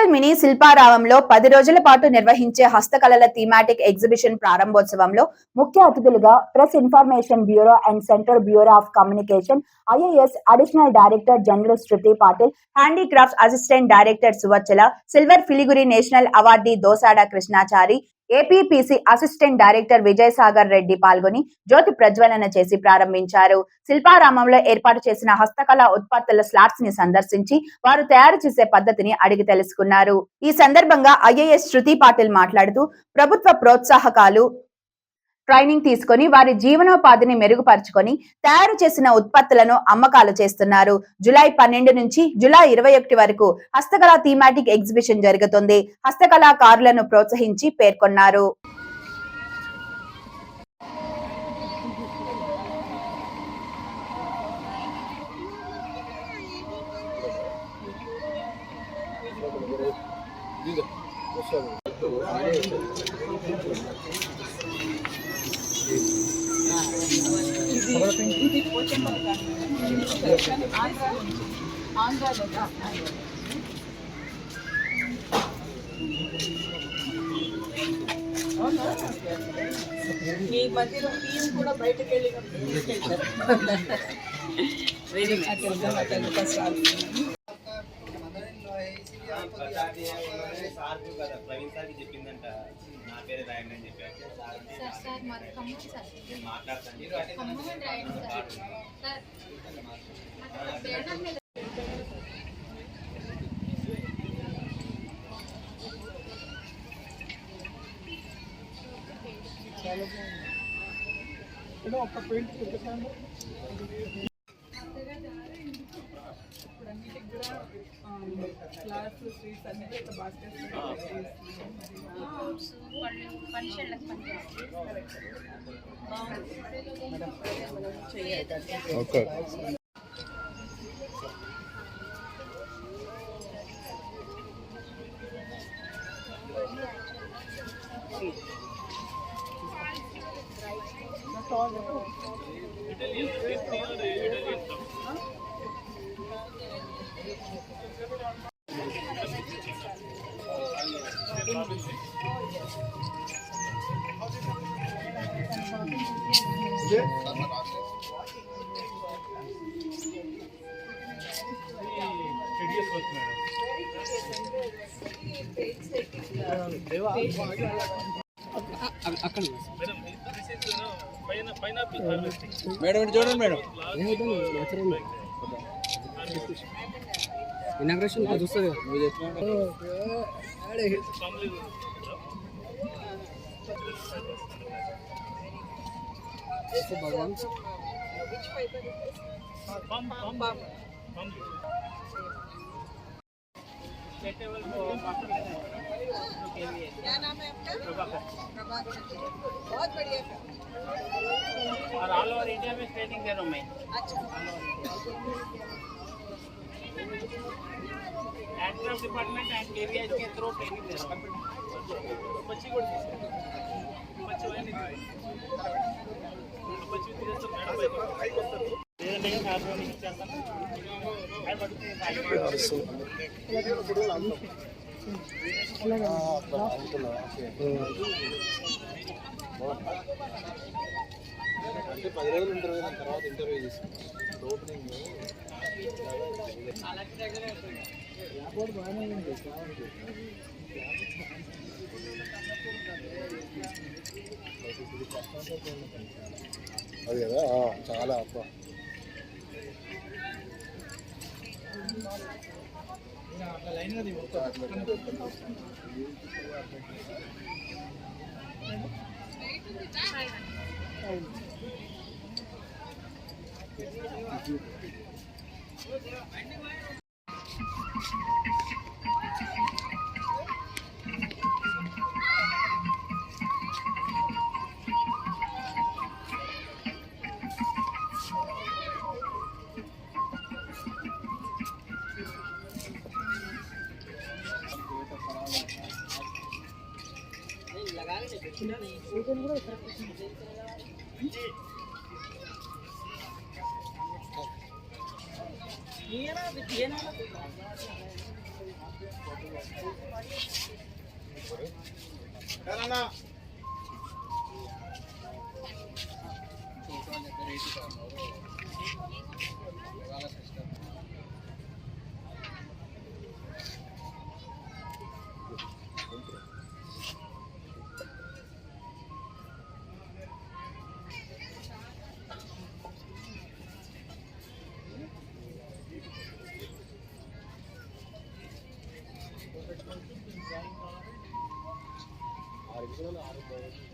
Uppal mini శిల్పారామంలో పది రోజుల పాటు నిర్వహించే హస్తకళల థీమాటిక్ ఎగ్జిబిషన్ ప్రారంభోత్సవంలో ముఖ్య అతిథులుగా press information bureau and central bureau of communication IAS additional director general Shruti Patil handicrafts assistant director Suvachala silver filigree national awardee Dosada Krishnachari APPC assistant director Vijayasagar Reddy పాల్గొని జ్యోతి ప్రజ్వలన చేసి ప్రారంభించారు. శిల్పారామంలో ఏర్పాటు చేసిన హస్తకళ ఉత్పత్తుల స్లాట్స్ని సందర్శించి వారు తయారు చేసే పద్ధతిని అడిగి తెలుసుకున్నారు. ఈ సందర్భంగా ఐఏఎస్ శృతి పాటిల్ మాట్లాడుతూ ప్రభుత్వ ప్రోత్సాహకాలు ట్రైనింగ్ తీసుకొని వారి జీవనోపాధిని మెరుగుపరుచుకొని తయారు చేసిన ఉత్పత్తులను అమ్మకాలు చేస్తున్నారు. జూలై పన్నెండు నుంచి జూలై ఇరవై ఒకటి వరకు హస్తకళ థీమాటిక్ ఎగ్జిబిషన్ జరుగుతుంది. హస్తకళాకారులను ప్రోత్సహించి పేర్కొన్నారు. ఈ మధ్యలో టీం కూడా బయటకు వెళ్ళి వెరీ సార్కు కదా ప్రవీణ్ సార్కి చెప్పిందంట. నా పేరు రాయండి అని చెప్పారు. సార్ అంటే సార్ సార్. మాది ఖమ్మం సార్ నేను మాట్లాడతాను ఖమ్మం అని రాయండి సార్. సార్ అక్కడ బ్యానర్ మీద అన్నిటికి క్లాస్ స్వీట్స్ అన్ని ఇట్లా బాస్కెట్స్ ఫ్రూట్స్ పళ్ళు మేడం ఇటు చూడండి మేడం. ఇనాగ్రేషన్ చూస్తుంది నువ్వు जैसे भगवान क्या नाम है आपका बहुत बढ़िया और ऑल ओवर इंडिया में ट्रेनिंग दे रहा हूँ मैं अच्छा एड्रेस डिपार्टमेंट एंड केवीआई के थ्रू ट्रेनिंग दे रहा हूँ बच्ची को बच्चे అంటే పది రోజులు ఇంటర్వ్యూ దాని తర్వాత ఇంటర్వ్యూ చేసుకున్నాం ఓపెనింగ్ యాపోర్ట్ బాగానే ఉంది అది కదా చాలా అబ్బా Karena ఏది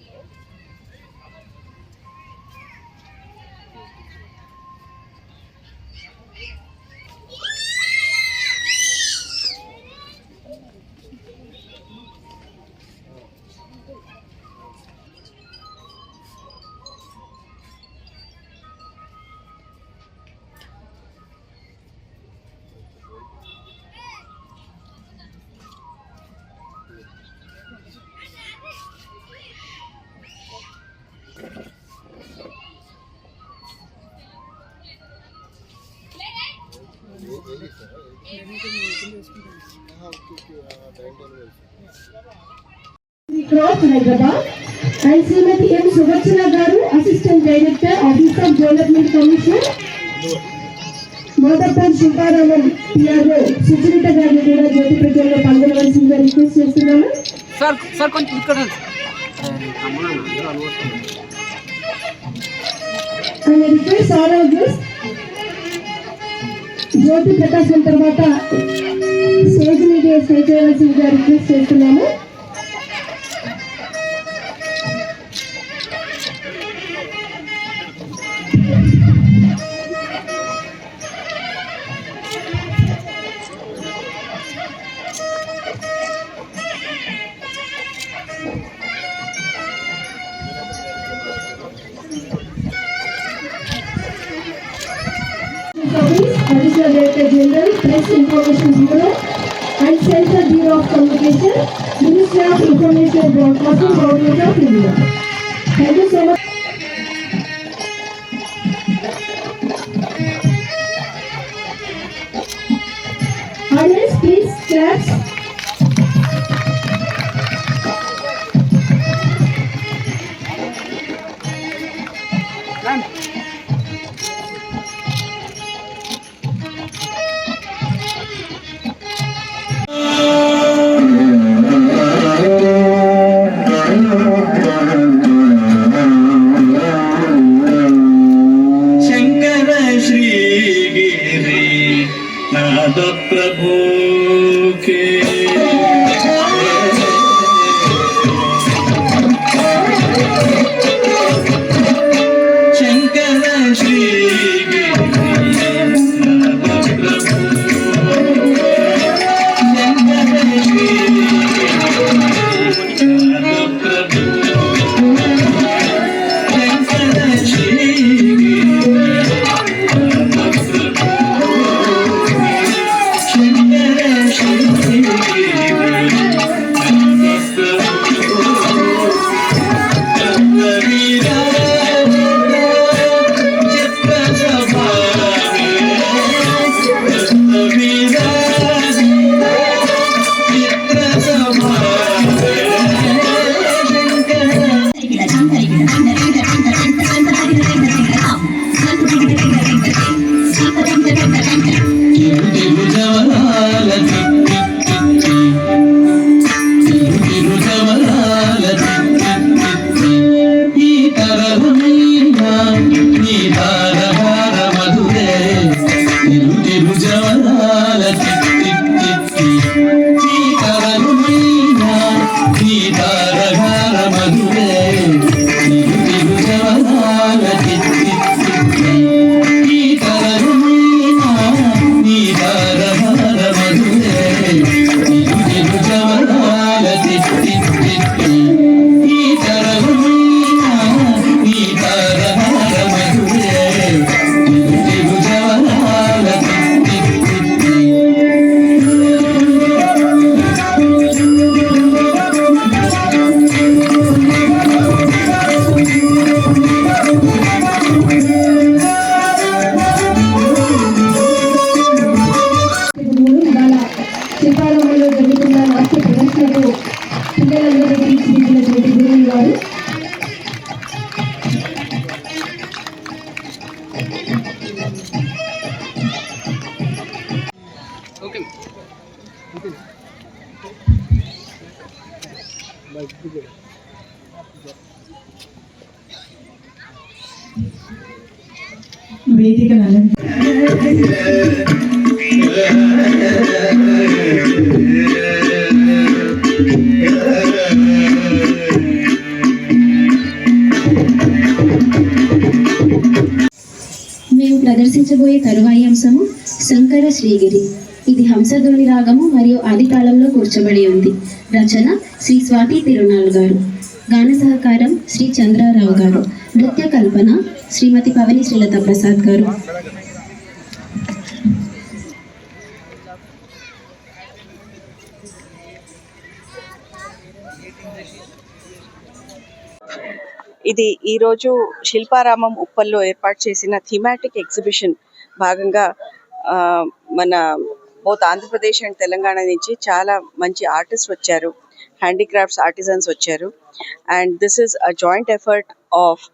and Srimathi M Suvarchana garu assistant director office of development commission. Modappan Shilparamam PRO Sucharitha గారిని కూడా జ్యోతి ప్రజ్వల్లో పాల్గొనవలసిందిగా రిక్వెస్ట్ చేస్తున్నాను. సార్ సార్ కొంచెం ఇక్కడ రిక్వెస్ట్ ఆల్ ఆఫ్ దిస్. జ్యోతి ప్రకాశం తర్వాత స్టేజ్ మీద స్టేజ్ అవ్వాల్సిందిగా రిక్వెస్ట్ చేస్తున్నాను additional director general press information bureau and Central Bureau of Communication, Ministry of Information and Broadcasting, Government of India. Thank you so much. Audience, please clap. प्रभु మేము ప్రదర్శించబోయే తరువాయి అంశము శంకర శ్రీగిరి. ఇది హంసధ్వని రాగము మరియు ఆది తాళంలో కూర్చబడి ఉంది. రచన శ్రీ స్వాతి తిరునాల్ గారు. గాన సహకారం శ్రీ చంద్రారావు గారు. నృత్య కల్పన శ్రీమతి పవని శ్రీలత ప్రసాద్ గారు. ఇది ఈరోజు శిల్పారామం ఉప్పల్లో ఏర్పాటు చేసిన థీమాటిక్ ఎగ్జిబిషన్ భాగంగా ఆ, మన బోత్ ఆంధ్రప్రదేశ్ అండ్ తెలంగాణ నుంచి చాలా మంచి ఆర్టిస్ట్ వచ్చారు. హ్యాండీక్రాఫ్ట్స్ ఆర్టిజన్స్ వచ్చారు. And this is a joint effort of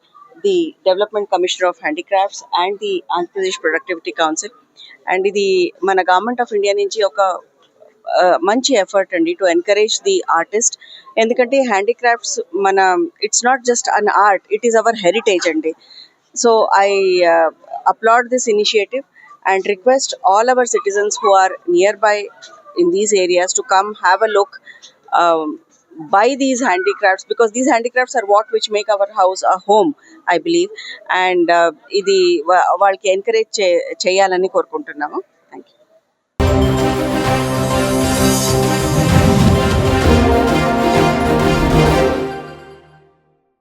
the development commissioner of handicrafts and the Andhra Pradesh productivity council. And ఇది మన గవర్నమెంట్ ఆఫ్ ఇండియా నుంచి ఒక మంచి ఎఫర్ట్ అండి టు ఎన్కరేజ్ ది ఆర్టిస్ట్ ఎందుకంటే హ్యాండీక్రాఫ్ట్స్ మన it's not just an art it is our heritage అండి. So I applaud this initiative and request all our citizens who are nearby in these areas to come have a look buy these handicrafts because these handicrafts are what which make our house a home i believe and uh, ఇది వా- వాళ్ళకి encourage చేయాలని కోరుకుంటున్నాము thank you